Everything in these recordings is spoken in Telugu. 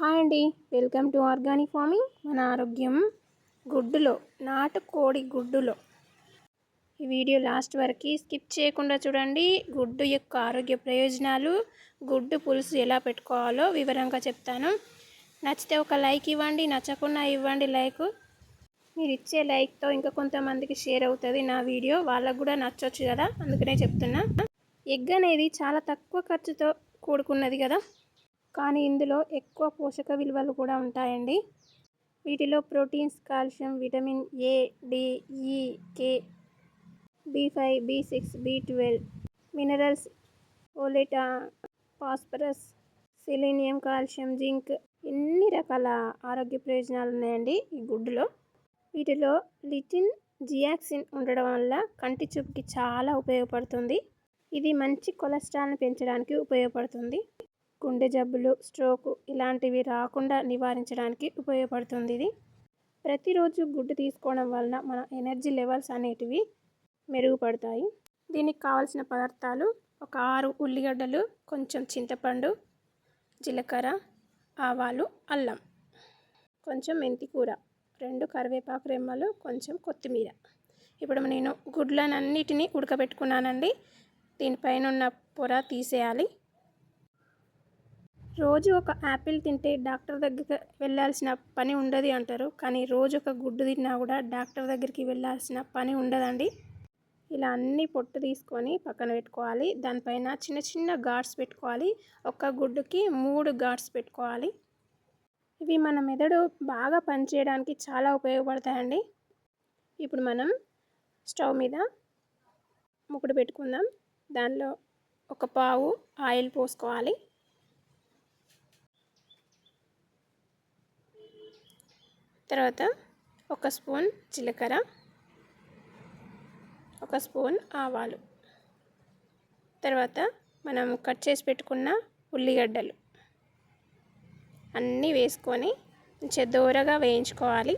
హాయ్ అండి. Welcome to organic farming. మన ఆరోగ్యం గుడ్డులో నాటుకోడి గుడ్డులో. ఈ వీడియో లాస్ట్ వరకు స్కిప్ చేయకుండా చూడండి. గుడ్డు యొక్క ఆరోగ్య ప్రయోజనాలు గుడ్డు పులుసు ఎలా పెట్టుకోవాలో వివరంగా చెప్తాను. నచ్చితే ఒక లైక్ ఇవ్వండి నచ్చకుండా ఇవ్వండి లైక్. మీరు ఇచ్చే లైక్తో ఇంకా కొంతమందికి షేర్ అవుతుంది నా వీడియో. వాళ్ళకు కూడా నచ్చవచ్చు కదా అందుకనే చెప్తున్నా. ఎగ్ అనేది చాలా తక్కువ ఖర్చుతో కూడుకున్నది కదా. కానీ ఇందులో ఎక్కువ పోషక విలువలు కూడా ఉంటాయండి. వీటిలో proteins calcium vitamin A D E K B five B six B twelve minerals ఓలెటా phosphorus selenium calcium zinc ఎన్ని రకాల ఆరోగ్య ప్రయోజనాలు ఉన్నాయండి ఈ గుడ్డులో? వీటిలో లిటిన్ జియాక్సిన్ ఉండడం వల్ల కంటి చూపుకి చాలా ఉపయోగపడుతుంది. ఇది మంచి కొలెస్ట్రాల్ని పెంచడానికి ఉపయోగపడుతుంది. గుండె జబ్బులు స్ట్రోక్ ఇలాంటివి రాకుండా నివారించడానికి ఉపయోగపడుతుంది ఇది. ప్రతిరోజు గుడ్డు తీసుకోవడం వలన మన ఎనర్జీ లెవెల్స్ అనేటివి మెరుగుపడతాయి. దీనికి కావాల్సిన పదార్థాలు ఒక ఆరు ఉల్లిగడ్డలు కొంచెం చింతపండు జీలకర్ర ఆవాలు అల్లం కొంచెం మెంతి కూర రెండు కరివేపాకు రెమ్మలు కొంచెం కొత్తిమీర. ఇప్పుడు నేను గుడ్లనన్నిటినీ ఉడకబెట్టుకున్నానండి. దీనిపైన ఉన్న పొర తీసేయాలి. రోజు ఒక యాపిల్ తింటే డాక్టర్ దగ్గరికి వెళ్ళాల్సిన పని ఉండదు అంటారు. కానీ రోజు ఒక గుడ్డు తిన్నా కూడా డాక్టర్ దగ్గరికి వెళ్ళాల్సిన పని ఉండదండి. ఇలా అన్ని పొట్టు తీసుకొని పక్కన పెట్టుకోవాలి. దానిపైన చిన్న చిన్న ఘాట్స్ పెట్టుకోవాలి. ఒక్క గుడ్డుకి మూడు ఘాట్స్ పెట్టుకోవాలి. ఇవి మన మెదడు బాగా పనిచేయడానికి చాలా ఉపయోగపడతాయండి. ఇప్పుడు మనం స్టవ్ మీద ముకుడు పెట్టుకుందాం. దానిలో ఒక పావు ఆయిల్ పోసుకోవాలి. తర్వాత ఒక స్పూన్ జీలకర్ర ఒక స్పూన్ ఆవాలు. తర్వాత మనం కట్ చేసి పెట్టుకున్న ఉల్లిగడ్డలు. అన్నీ వేసుకొని మంచిగా దూరగా వేయించుకోవాలి.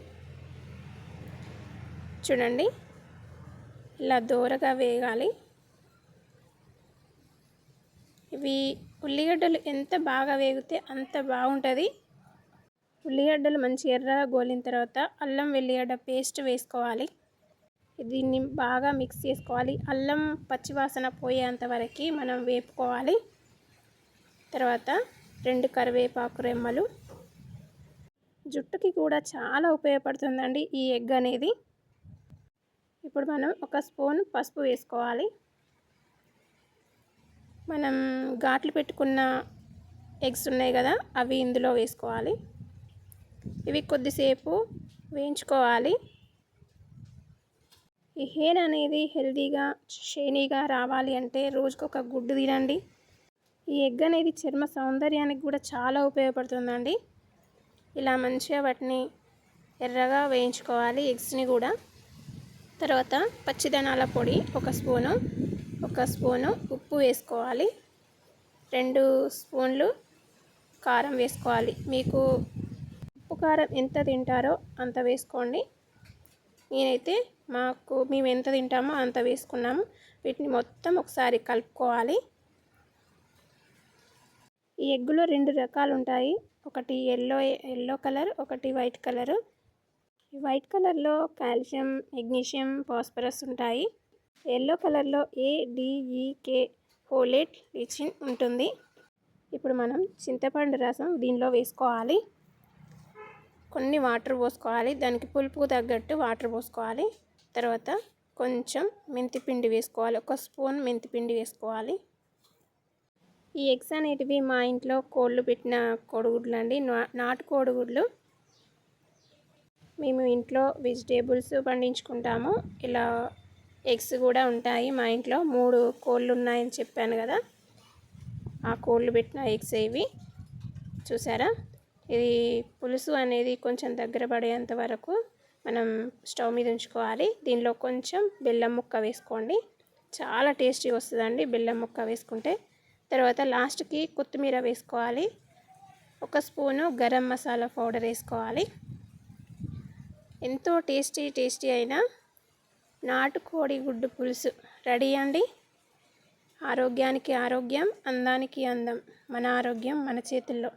చూడండి ఇలా దూరగా వేగాలి. ఇవి ఉల్లిగడ్డలు ఎంత బాగా వేగితే అంత బాగుంటుంది. ఉల్లిగడ్డలు మంచి ఎర్రగా గోలిన తర్వాత అల్లం వెల్లిగడ్డ పేస్ట్ వేసుకోవాలి. దీన్ని బాగా మిక్స్ చేసుకోవాలి. అల్లం పచ్చివాసన పోయేంత వరకు మనం వేపుకోవాలి. తర్వాత రెండు కరివేపాకు రెమ్మలు. జుట్టుకి కూడా చాలా ఉపయోగపడుతుందండి ఈ ఎగ్ అనేది. ఇప్పుడు మనం ఒక స్పూన్ పసుపు వేసుకోవాలి. మనం ఘాట్లు పెట్టుకున్న ఎగ్స్ ఉన్నాయి కదా అవి ఇందులో వేసుకోవాలి. ఇవి కొద్దిసేపు వేయించుకోవాలి. ఈ హెయిర్ అనేది హెల్దీగా షైనీగా రావాలి అంటే రోజుకొక గుడ్డు తినండి. ఈ ఎగ్ అనేది చర్మ సౌందర్యానికి కూడా చాలా ఉపయోగపడుతుందండి. ఇలా మంచిగా వాటిని ఎర్రగా వేయించుకోవాలి ఎగ్స్ని కూడా. తర్వాత పచ్చిదనాల పొడి ఒక స్పూను ఒక స్పూను ఉప్పు వేసుకోవాలి. రెండు స్పూన్లు కారం వేసుకోవాలి. మీకు కారం ఎంత తింటారో అంత వేసుకోండి. నేనైతే మాకు మేము ఎంత తింటామో అంత వేసుకున్నాము. వీటిని మొత్తం ఒకసారి కలుపుకోవాలి. ఈ ఎగ్గులో రెండు రకాలు ఉంటాయి. ఒకటి ఎల్లో ఎల్లో కలర్ ఒకటి వైట్ కలర్. ఈ వైట్ కలర్లో కాల్షియం మెగ్నీషియం ఫాస్ఫరస్ ఉంటాయి. ఎల్లో కలర్లో A D E K folate lecithin ఉంటుంది. ఇప్పుడు మనం చింతపండు రసం దీనిలో వేసుకోవాలి. కొన్ని వాటర్ పోసుకోవాలి. దానికి పులుపుకు తగ్గట్టు వాటర్ పోసుకోవాలి. తర్వాత కొంచెం మెంతిపిండి వేసుకోవాలి. ఒక స్పూన్ మెంతిపిండి వేసుకోవాలి. ఈ ఎగ్స్ అనేటివి మా ఇంట్లో కోళ్ళు పెట్టిన కోడిగుడ్లు అండి. నాటు కోడిగుడ్లు. మేము ఇంట్లో వెజిటేబుల్స్ పండించుకుంటాము. ఇలా ఎగ్స్ కూడా ఉంటాయి మా ఇంట్లో. మూడు కోళ్ళు ఉన్నాయని చెప్పాను కదా. ఆ కోళ్ళు పెట్టిన ఎగ్స్ ఇవి. చూసారా? ఇది పులుసు అనేది కొంచెం దగ్గర పడేంత వరకు మనం స్టవ్ మీద ఉంచుకోవాలి. దీనిలో కొంచెం బెల్లం ముక్క వేసుకోండి. చాలా టేస్టీ వస్తుందండి బెల్లం ముక్క వేసుకుంటే. తర్వాత లాస్ట్కి కొత్తిమీర వేసుకోవాలి. ఒక స్పూను గరం మసాలా పౌడర్ వేసుకోవాలి. ఎంతో టేస్టీ టేస్టీ అయిన నాటుకోడి గుడ్డు పులుసు. రెడీ అండి? ఆరోగ్యానికి ఆరోగ్యం అందానికి అందం. మన ఆరోగ్యం మన చేతుల్లో.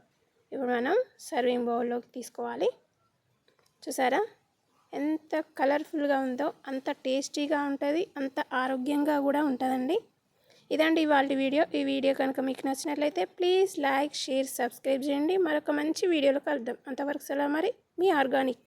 ఇప్పుడు మనం సర్వింగ్ బౌల్లోకి తీసుకోవాలి. చూసారా? ఎంత కలర్ఫుల్గా ఉందో అంత టేస్టీగా ఉంటుంది అంత ఆరోగ్యంగా కూడా ఉంటుందండి. ఇదండి ఇవాళ వీడియో. ఈ వీడియో కనుక మీకు నచ్చినట్లయితే ప్లీజ్ లైక్ షేర్ సబ్స్క్రైబ్ చేయండి. మరొక మంచి వీడియోలో కలుద్దాం. అంతవరకు సెలవు మరి. మీ ఆర్గానిక్.